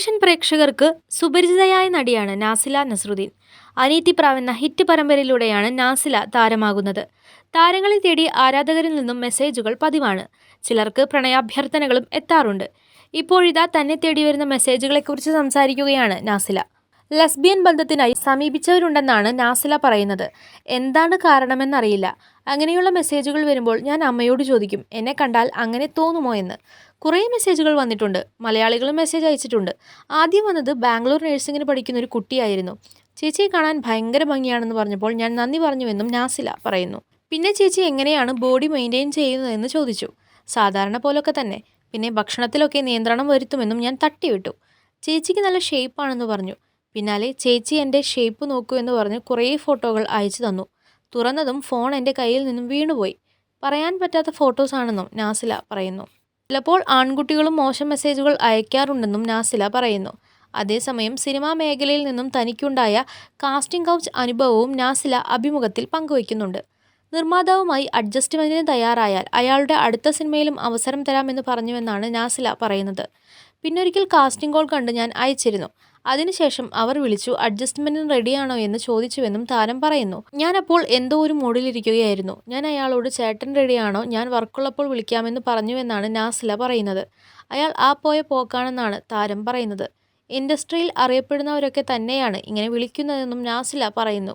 Television പ്രേക്ഷകർക്ക് സുപരിചിതയായ നടിയാണ് നാസില നസ്രുദ്ദീൻ അനീതിപ്രാവ് എന്ന ഹിറ്റ് പരമ്പരയിലൂടെയാണ് നാസില താരമാകുന്നത്. താരങ്ങളെ തേടി ആരാധകരിൽ നിന്നും മെസ്സേജുകൾ പതിവാണ്. ചിലർക്ക് പ്രണയാഭ്യർത്ഥനകളും എത്താറുണ്ട്. ഇപ്പോഴിതാ തന്നെ തേടി വരുന്ന മെസ്സേജുകളെക്കുറിച്ച് സംസാരിക്കുകയാണ് നാസില. ലസ്ബിയൻ ബന്ധത്തിനായി സമീപിച്ചവരുണ്ടെന്നാണ് നാസില പറയുന്നത്. എന്താണ് കാരണമെന്നറിയില്ല. അങ്ങനെയുള്ള മെസ്സേജുകൾ വരുമ്പോൾ ഞാൻ അമ്മയോട് ചോദിക്കും എന്നെ കണ്ടാൽ അങ്ങനെ തോന്നുമോ എന്ന്? കുറേ മെസ്സേജുകൾ വന്നിട്ടുണ്ട്. മലയാളികളും മെസ്സേജ് അയച്ചിട്ടുണ്ട്. ആദ്യം വന്നത് ബാംഗ്ലൂർ നഴ്സിംഗിന് പഠിക്കുന്ന ഒരു കുട്ടിയായിരുന്നു. ചേച്ചിയെ കാണാൻ ഭയങ്കര ഭംഗിയാണെന്ന് പറഞ്ഞപ്പോൾ ഞാൻ നന്ദി പറഞ്ഞുവെന്നും നാസില പറയുന്നു. പിന്നെ ചേച്ചി എങ്ങനെയാണ് ബോഡി മെയിന്റെയിൻ ചെയ്യുന്നതെന്ന് ചോദിച്ചു. സാധാരണ പോലൊക്കെ തന്നെ. പിന്നെ ഭക്ഷണത്തിലൊക്കെ നിയന്ത്രണം വരുത്തുമെന്നും ഞാൻ തട്ടിവിട്ടു. ചേച്ചിക്ക് നല്ല ഷേപ്പാണെന്ന് പറഞ്ഞു. പിന്നാലെ ചേച്ചി എന്റെ ഷേപ്പ് നോക്കൂ എന്ന് പറഞ്ഞ് കുറേ ഫോട്ടോകൾ അയച്ചു തന്നു. തുറന്നതും ഫോൺ എന്റെ കയ്യിൽ നിന്നും വീണുപോയി. പറയാൻ പറ്റാത്ത ഫോട്ടോസാണെന്നും നാസില പറയുന്നു. ചിലപ്പോൾ ആൺകുട്ടികളും മോശം മെസ്സേജുകൾ അയക്കാറുണ്ടെന്നും നാസില പറയുന്നു. അതേസമയം സിനിമാ മേഖലയിൽ നിന്നും തനിക്കുണ്ടായ കാസ്റ്റിംഗ് കൗച്ച് അനുഭവവും നാസില അഭിമുഖത്തിൽ പങ്കുവയ്ക്കുന്നുണ്ട്. നിർമ്മാതാവുമായി അഡ്ജസ്റ്റ്മെന്റിന് തയ്യാറായാൽ അയാളുടെ അടുത്ത സിനിമയിലും അവസരം തരാമെന്ന് പറഞ്ഞുവെന്നാണ് നാസില പറയുന്നത്. പിന്നൊരിക്കൽ കാസ്റ്റിംഗ് കോൾ കണ്ട് ഞാൻ അയച്ചിരുന്നു. അതിനുശേഷം അവർ വിളിച്ചു അഡ്ജസ്റ്റ്മെന്റിന് റെഡിയാണോ? എന്ന് ചോദിച്ചുവെന്നും താരം പറയുന്നു. ഞാൻ അപ്പോൾ എന്തോ ഒരു മൂഡിലിരിക്കുകയായിരുന്നു ഞാൻ അയാളോട് ചേട്ടൻ റെഡിയാണോ? ഞാൻ വർക്കുള്ളപ്പോൾ വിളിക്കാമെന്ന് പറഞ്ഞുവെന്നാണ് നാസില പറയുന്നത്. അയാൾ ആ പോയ പോക്കാണെന്നാണ് താരം പറയുന്നത്. ഇൻഡസ്ട്രിയിൽ അറിയപ്പെടുന്നവരൊക്കെ തന്നെയാണ് ഇങ്ങനെ വിളിക്കുന്നതെന്നും നാസില പറയുന്നു.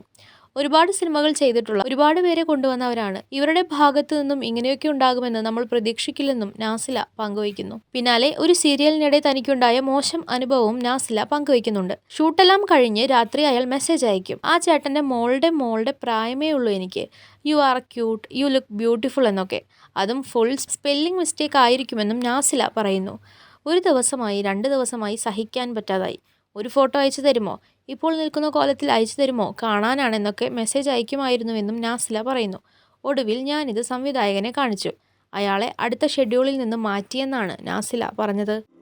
ഒരുപാട് സിനിമകൾ ചെയ്തിട്ടുള്ള ഒരുപാട് പേരെ കൊണ്ടുവന്നവരാണ്. ഇവരുടെ ഭാഗത്തു നിന്നും ഇങ്ങനെയൊക്കെ ഉണ്ടാകുമെന്ന് നമ്മൾ പ്രതീക്ഷിക്കില്ലെന്നും നാസില പങ്കുവയ്ക്കുന്നു. പിന്നാലെ ഒരു സീരിയലിനിടെ തനിക്കുണ്ടായ മോശം അനുഭവവും നാസില പങ്കുവയ്ക്കുന്നുണ്ട്. ഷൂട്ടെല്ലാം കഴിഞ്ഞ് രാത്രി അയാൾ മെസ്സേജ് അയക്കും. ആ ചേട്ടന്റെ മോളുടെ മോളുടെ പ്രായമേ ഉള്ളൂ എനിക്ക്. You are cute. You look beautiful എന്നൊക്കെ. അതും ഫുൾ സ്പെല്ലിംഗ് മിസ്റ്റേക്ക് ആയിരിക്കുമെന്നും നാസില പറയുന്നു. ഒരു ദിവസമായി രണ്ട് ദിവസമായി സഹിക്കാൻ പറ്റാതായി. ഒരു ഫോട്ടോ അയച്ചു തരുമോ? ഇപ്പോൾ നിൽക്കുന്ന കോലത്തിൽ അയച്ചു തരുമോ? കാണാനാണെന്നൊക്കെ മെസ്സേജ് അയക്കുമായിരുന്നുവെന്നും നാസില പറയുന്നു. ഒടുവിൽ ഞാനിത് സംവിധായകനെ കാണിച്ചു. അയാളെ അടുത്ത ഷെഡ്യൂളിൽ നിന്ന് മാറ്റിയെന്നാണ് നാസില പറഞ്ഞത്.